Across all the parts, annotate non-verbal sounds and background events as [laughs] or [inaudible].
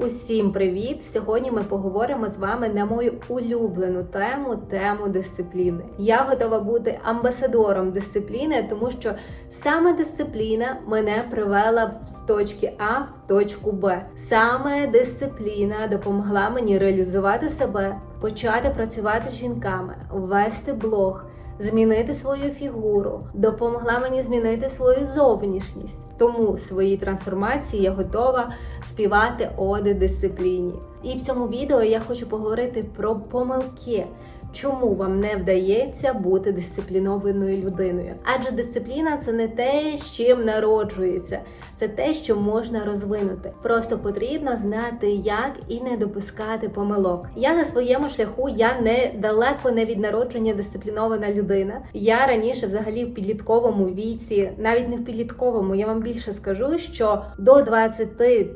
Усім привіт! Сьогодні ми поговоримо з вами на мою улюблену тему тему дисципліни. Я готова бути амбасадором дисципліни, тому що саме дисципліна мене привела з точки А в точку Б. Саме дисципліна допомогла мені реалізувати себе, почати працювати з жінками, вести блог. Змінити свою фігуру допомогла мені змінити свою зовнішність. Тому свої трансформації я готова співати оди дисципліні. І в цьому відео я хочу поговорити про помилки. Чому вам не вдається бути дисциплінованою людиною? Адже дисципліна це не те, з чим народжується, це те, що можна розвинути. Просто потрібно знати, як і не допускати помилок. Я на своєму шляху я не далеко не від народження дисциплінована людина. Я раніше, взагалі, в підлітковому віці, навіть не в підлітковому, я вам більше скажу, що до 23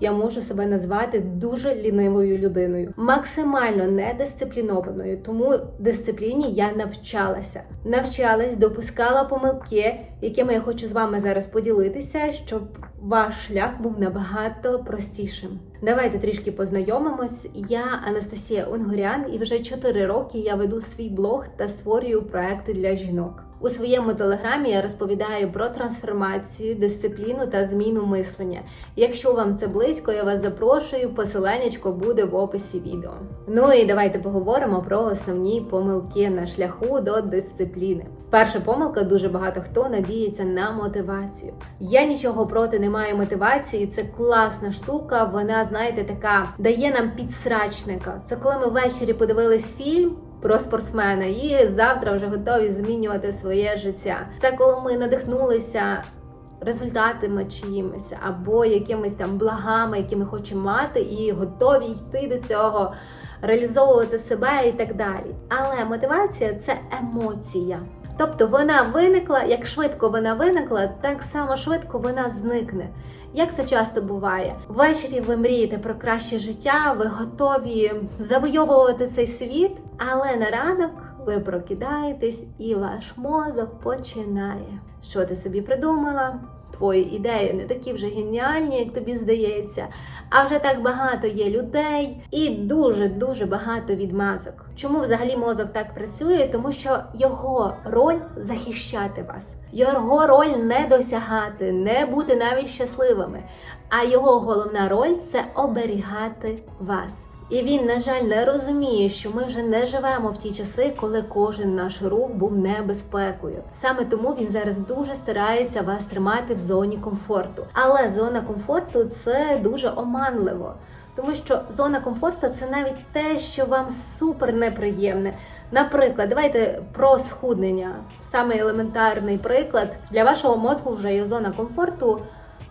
я можу себе назвати дуже лінивою людиною, максимально недисциплінованою. Тому дисципліні я навчалася, навчалась, допускала помилки, якими я хочу з вами зараз поділитися, щоб ваш шлях був набагато простішим. Давайте трішки познайомимось. Я Анастасія Унгурян, і вже 4 роки я веду свій блог та створюю проекти для жінок. У своєму телеграмі я розповідаю про трансформацію, дисципліну та зміну мислення. Якщо вам це близько, я вас запрошую. Посиланнячко буде в описі відео. Ну і давайте поговоримо про основні помилки на шляху до дисципліни. Перша помилка дуже багато хто надіється на мотивацію. Я нічого проти не маю мотивації. Це класна штука. Вона, знаєте, така дає нам підсрачника. Це коли ми ввечері подивились фільм про спортсмена і завтра вже готові змінювати своє життя. Це коли ми надихнулися. Результатами чиїмось або якимись там благами, які ми хочемо мати, і готові йти до цього, реалізовувати себе і так далі. Але мотивація це емоція. Тобто вона виникла, як швидко вона виникла, так само швидко вона зникне. Як це часто буває, ввечері ви мрієте про краще життя, ви готові завойовувати цей світ, але на ранок ви прокидаєтесь і ваш мозок починає. Що ти собі придумала? Твої ідеї не такі вже геніальні, як тобі здається. А вже так багато є людей і дуже-дуже багато відмазок. Чому взагалі мозок так працює? Тому що його роль захищати вас, його роль не досягати, не бути навіть щасливими. А його головна роль це оберігати вас. І він, на жаль, не розуміє, що ми вже не живемо в ті часи, коли кожен наш рух був небезпекою. Саме тому він зараз дуже старається вас тримати в зоні комфорту. Але зона комфорту це дуже оманливо. Тому що зона комфорту це навіть те, що вам супер неприємне. Наприклад, давайте про схуднення. Саме елементарний приклад для вашого мозку вже є зона комфорту,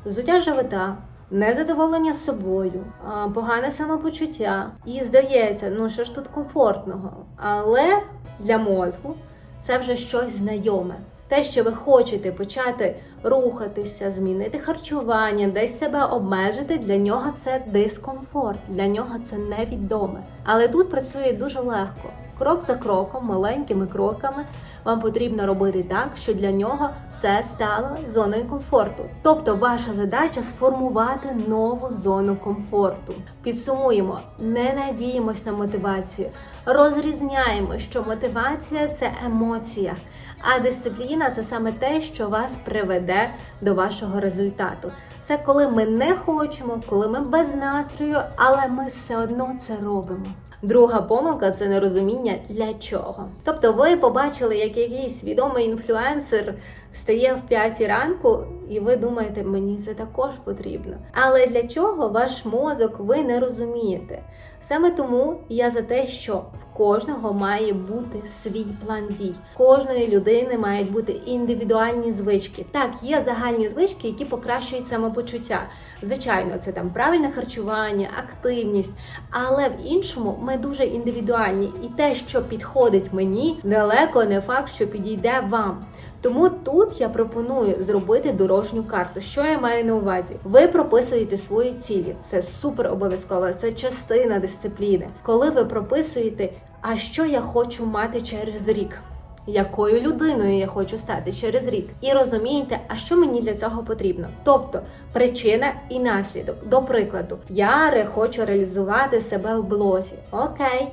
здуття живота. Незадоволення собою, погане самопочуття. І здається, ну що ж тут комфортного. Але для мозку це вже щось знайоме. Те, що ви хочете почати рухатися, змінити харчування, десь себе обмежити, для нього це дискомфорт, для нього це невідоме. Але тут працює дуже легко. Крок за кроком, маленькими кроками, вам потрібно робити так, що для нього це стало зоною комфорту. Тобто, ваша задача сформувати нову зону комфорту. Підсумуємо, не надіємось на мотивацію, розрізняємо, що мотивація це емоція, а дисципліна це саме те, що вас приведе до вашого результату. Це коли ми не хочемо, коли ми без настрою, але ми все одно це робимо. Друга помилка це нерозуміння для чого. Тобто, ви побачили, як якийсь відомий інфлюенсер встає в 5 ранку, і ви думаєте, мені це також потрібно. Але для чого ваш мозок ви не розумієте? Саме тому я за те, що в кожного має бути свій план дій. Кожної людини мають бути індивідуальні звички. Так, є загальні звички, які покращують самопочуття. Звичайно, це там правильне харчування, активність, але в іншому ми дуже індивідуальні, і те, що підходить мені, далеко не факт, що підійде вам. Тому тут я пропоную зробити дорожню карту. Що я маю на увазі? Ви прописуєте свої цілі. Це супер обов'язково, це частина дисципліни. Коли ви прописуєте, а що я хочу мати через рік. якою людиною я хочу стати через рік. І розумієте, а що мені для цього потрібно? Тобто причина і наслідок. До прикладу, я ре- хочу реалізувати себе в блозі. Окей.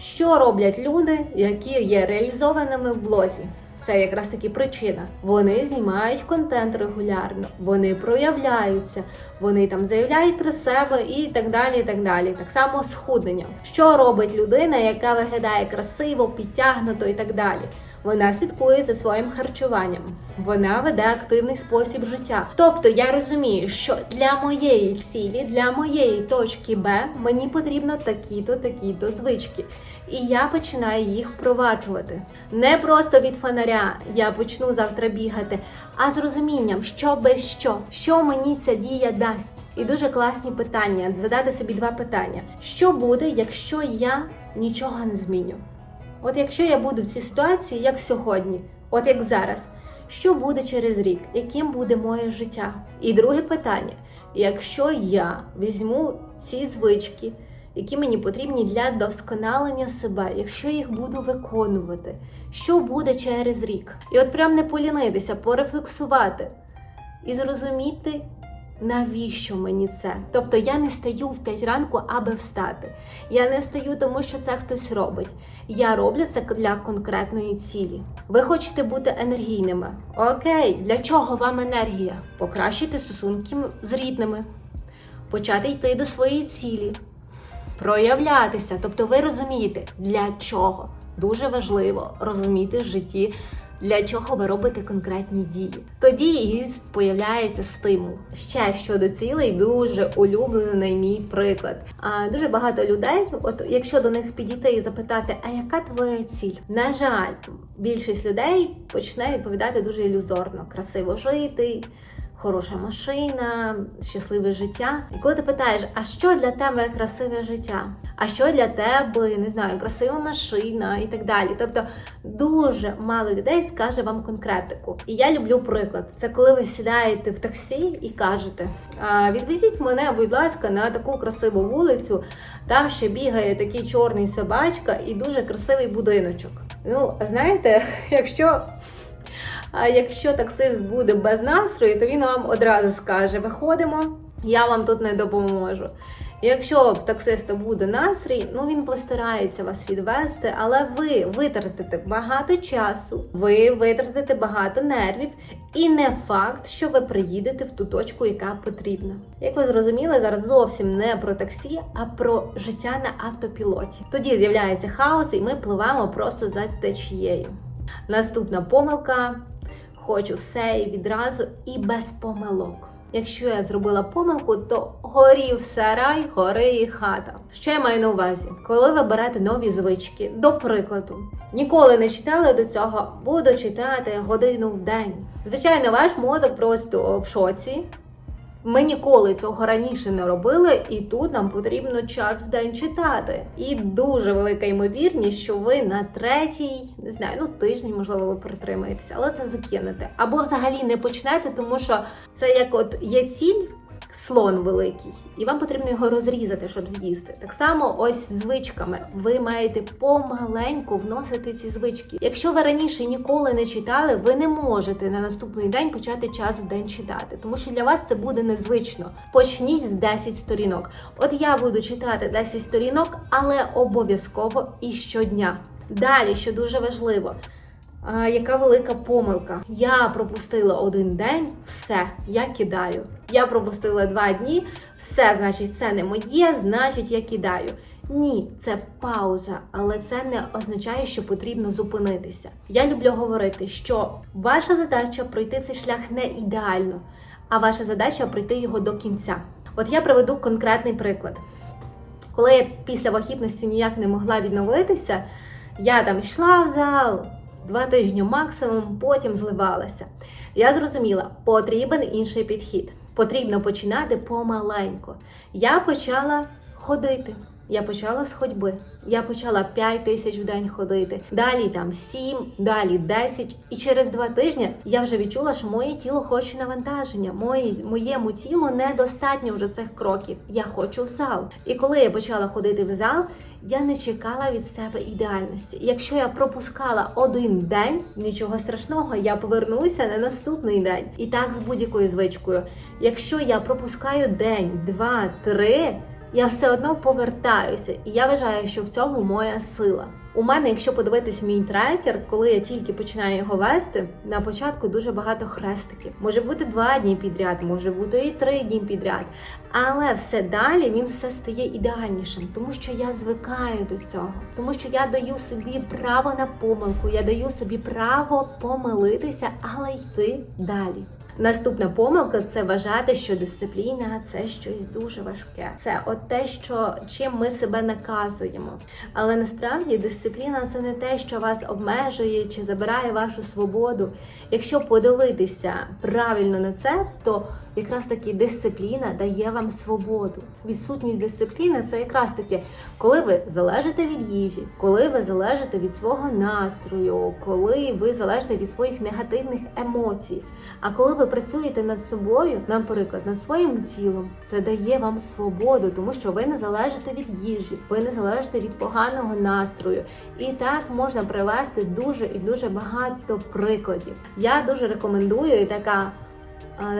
Що роблять люди, які є реалізованими в блозі? Це якраз таки причина. Вони знімають контент регулярно, вони проявляються, вони там заявляють про себе і так далі. і Так далі. Так само з худненням. Що робить людина, яка виглядає красиво, підтягнуто і так далі? Вона слідкує за своїм харчуванням, вона веде активний спосіб життя. Тобто я розумію, що для моєї цілі, для моєї точки Б мені потрібно такі-то, такі-то звички. І я починаю їх впроваджувати. Не просто від фонаря я почну завтра бігати, а з розумінням, що без що, що мені ця дія дасть. І дуже класні питання. Задати собі два питання: що буде, якщо я нічого не зміню? От якщо я буду в цій ситуації, як сьогодні, от як зараз, що буде через рік? Яким буде моє життя? І друге питання: якщо я візьму ці звички, які мені потрібні для досконалення себе, якщо я їх буду виконувати, що буде через рік? І от прям не полінитися, порефлексувати і зрозуміти. Навіщо мені це? Тобто я не стаю в 5 ранку, аби встати. Я не встаю, тому що це хтось робить. Я роблю це для конкретної цілі. Ви хочете бути енергійними. Окей, для чого вам енергія? Покращити стосунки з рідними, почати йти до своєї цілі, проявлятися. Тобто, ви розумієте, для чого дуже важливо розуміти в житті. Для чого ви робите конкретні дії? Тоді і появляється стимул. Ще щодо цілей, дуже улюблений мій приклад. А дуже багато людей, от якщо до них підійти і запитати, а яка твоя ціль? На жаль, більшість людей почне відповідати дуже ілюзорно, красиво жити. Хороша машина, щасливе життя. І коли ти питаєш, а що для тебе красиве життя? А що для тебе, не знаю, красива машина і так далі. Тобто дуже мало людей скаже вам конкретику. І я люблю приклад. Це коли ви сідаєте в таксі і кажете: відвезіть мене, будь ласка, на таку красиву вулицю. Там ще бігає такий чорний собачка і дуже красивий будиночок. Ну, знаєте, [laughs] якщо. А якщо таксист буде без настрою, то він вам одразу скаже: виходимо, я вам тут не допоможу. Якщо в таксиста буде настрій, ну він постарається вас відвести, але ви витратите багато часу, ви витратите багато нервів, і не факт, що ви приїдете в ту точку, яка потрібна. Як ви зрозуміли, зараз зовсім не про таксі, а про життя на автопілоті. Тоді з'являється хаос, і ми пливемо просто за течією. Наступна помилка. Хочу все і відразу і без помилок. Якщо я зробила помилку, то горів сарай, гори і хата. Що я маю на увазі? Коли ви берете нові звички, до прикладу, ніколи не читали до цього, буду читати годину в день. Звичайно, ваш мозок просто в шоці. Ми ніколи цього раніше не робили, і тут нам потрібно час в день читати. І дуже велика ймовірність, що ви на третій, не знаю, ну тиждень, можливо, ви притримаєтеся, але це закинете. Або взагалі не почнете, тому що це як от є ціль. Слон великий, і вам потрібно його розрізати, щоб з'їсти. Так само, ось звичками. Ви маєте помаленьку вносити ці звички. Якщо ви раніше ніколи не читали, ви не можете на наступний день почати час в день читати, тому що для вас це буде незвично. Почніть з 10 сторінок. От я буду читати 10 сторінок, але обов'язково і щодня. Далі, що дуже важливо. А, яка велика помилка? Я пропустила один день, все, я кидаю. Я пропустила два дні, все, значить, це не моє, значить, я кидаю. Ні, це пауза, але це не означає, що потрібно зупинитися. Я люблю говорити, що ваша задача пройти цей шлях не ідеально, а ваша задача пройти його до кінця. От я приведу конкретний приклад. Коли я після вагітності ніяк не могла відновитися, я там йшла в зал два тижні максимум, потім зливалася. Я зрозуміла, потрібен інший підхід. Потрібно починати помаленьку. Я почала ходити. Я почала з ходьби. Я почала 5 тисяч в день ходити, далі там 7, далі 10. І через два тижні я вже відчула, що моє тіло хоче навантаження. Моє, моєму тілу недостатньо вже цих кроків. Я хочу в зал. І коли я почала ходити в зал, я не чекала від себе ідеальності. Якщо я пропускала один день, нічого страшного, я повернуся на наступний день. І так з будь-якою звичкою. Якщо я пропускаю день, два, три. Я все одно повертаюся, і я вважаю, що в цьому моя сила. У мене, якщо подивитись мій трекер, коли я тільки починаю його вести, на початку дуже багато хрестиків. Може бути два дні підряд, може бути і три дні підряд. Але все далі він все стає ідеальнішим, тому що я звикаю до цього, тому що я даю собі право на помилку, я даю собі право помилитися, але йти далі. Наступна помилка це вважати, що дисципліна це щось дуже важке. Це от те, що чим ми себе наказуємо. Але насправді дисципліна це не те, що вас обмежує чи забирає вашу свободу. Якщо подивитися правильно на це, то якраз таки дисципліна дає вам свободу. Відсутність дисципліни це якраз таки, коли ви залежите від їжі, коли ви залежите від свого настрою, коли ви залежите від своїх негативних емоцій. А коли ви працюєте над собою, наприклад, над своїм тілом, це дає вам свободу, тому що ви не залежите від їжі, ви не залежите від поганого настрою. І так можна привести дуже і дуже багато прикладів. Я дуже рекомендую і така.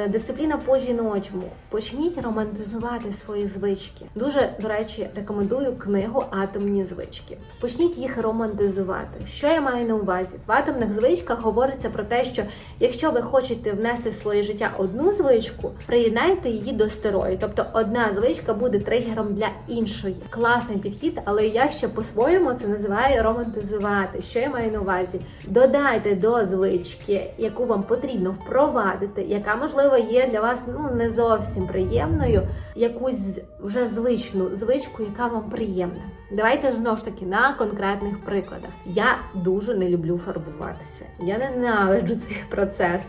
Дисципліна по жіночому. Почніть романтизувати свої звички. Дуже, до речі, рекомендую книгу Атомні звички. Почніть їх романтизувати. Що я маю на увазі? В атомних звичках говориться про те, що якщо ви хочете внести в своє життя одну звичку, приєднайте її до старої. Тобто одна звичка буде тригером для іншої. Класний підхід, але я ще по-своєму це називаю романтизувати. Що я маю на увазі? Додайте до звички, яку вам потрібно впровадити, яка можливо є для вас ну не зовсім приємною, якусь вже звичну звичку, яка вам приємна. Давайте знову ж таки на конкретних прикладах. Я дуже не люблю фарбуватися. Я ненавиджу цей процес.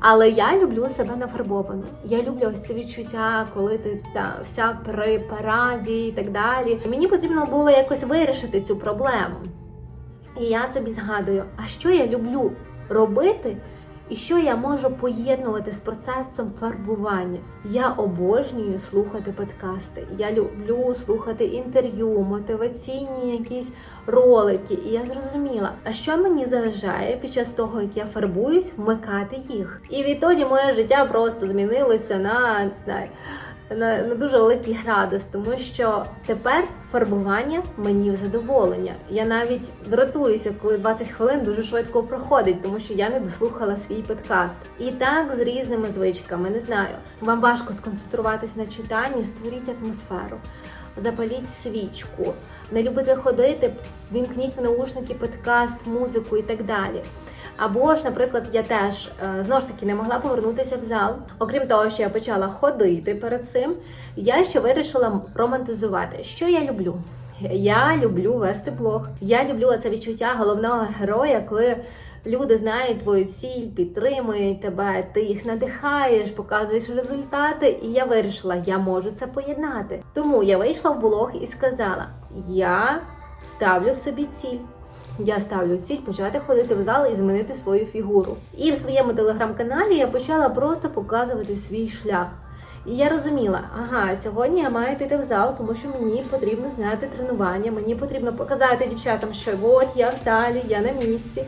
Але я люблю себе нафарбовану. Я люблю ось це відчуття, коли ти та, вся при параді і так далі. Мені потрібно було якось вирішити цю проблему. І я собі згадую, а що я люблю робити, і що я можу поєднувати з процесом фарбування. Я обожнюю слухати подкасти. Я люблю слухати інтерв'ю, мотиваційні якісь ролики. І я зрозуміла, а що мені заважає під час того, як я фарбуюсь, вмикати їх. І відтоді моє життя просто змінилося на не знаю. На, на дуже великий градус, тому що тепер фарбування мені в задоволення. Я навіть дратуюся, коли 20 хвилин дуже швидко проходить, тому що я не дослухала свій подкаст. І так з різними звичками. Не знаю, вам важко сконцентруватись на читанні, створіть атмосферу, запаліть свічку. Не любите ходити, вімкніть в наушники подкаст, музику і так далі. Або ж, наприклад, я теж е, знову ж таки не могла повернутися в зал. Окрім того, що я почала ходити перед цим, я ще вирішила романтизувати. Що я люблю? Я люблю вести блог. Я люблю це відчуття головного героя, коли люди знають твою ціль, підтримують тебе, ти їх надихаєш, показуєш результати. І я вирішила, я можу це поєднати. Тому я вийшла в блог і сказала: я ставлю собі ціль. Я ставлю ціль почати ходити в зал і змінити свою фігуру. І в своєму телеграм-каналі я почала просто показувати свій шлях. І я розуміла, ага, сьогодні я маю піти в зал, тому що мені потрібно зняти тренування, мені потрібно показати дівчатам, що от я в залі, я на місці.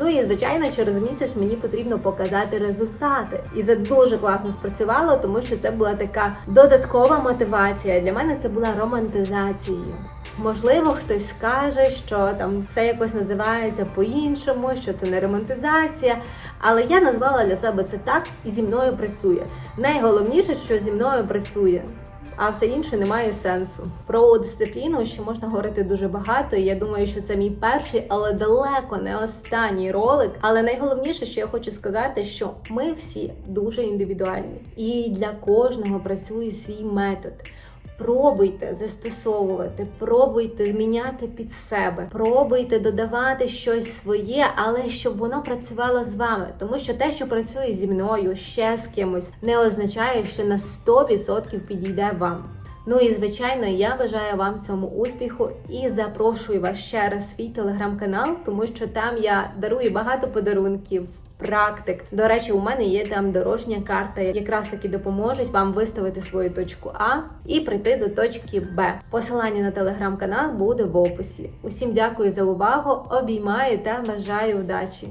Ну і звичайно, через місяць мені потрібно показати результати. І це дуже класно спрацювало, тому що це була така додаткова мотивація. Для мене це була романтизацією. Можливо, хтось скаже, що там це якось називається по-іншому, що це не романтизація. Але я назвала для себе це так і зі мною працює. Найголовніше, що зі мною працює. А все інше не має сенсу. Про дисципліну ще можна говорити дуже багато. Я думаю, що це мій перший, але далеко не останній ролик. Але найголовніше, що я хочу сказати, що ми всі дуже індивідуальні, і для кожного працює свій метод. Пробуйте застосовувати, пробуйте міняти під себе, пробуйте додавати щось своє, але щоб воно працювало з вами. Тому що те, що працює зі мною, ще з кимось, не означає, що на 100% підійде вам. Ну і звичайно, я бажаю вам цьому успіху і запрошую вас ще раз в свій телеграм-канал, тому що там я дарую багато подарунків. Практик. До речі, у мене є там дорожня карта, якраз таки допоможуть вам виставити свою точку А і прийти до точки Б. Посилання на телеграм-канал буде в описі. Усім дякую за увагу, обіймаю та бажаю удачі!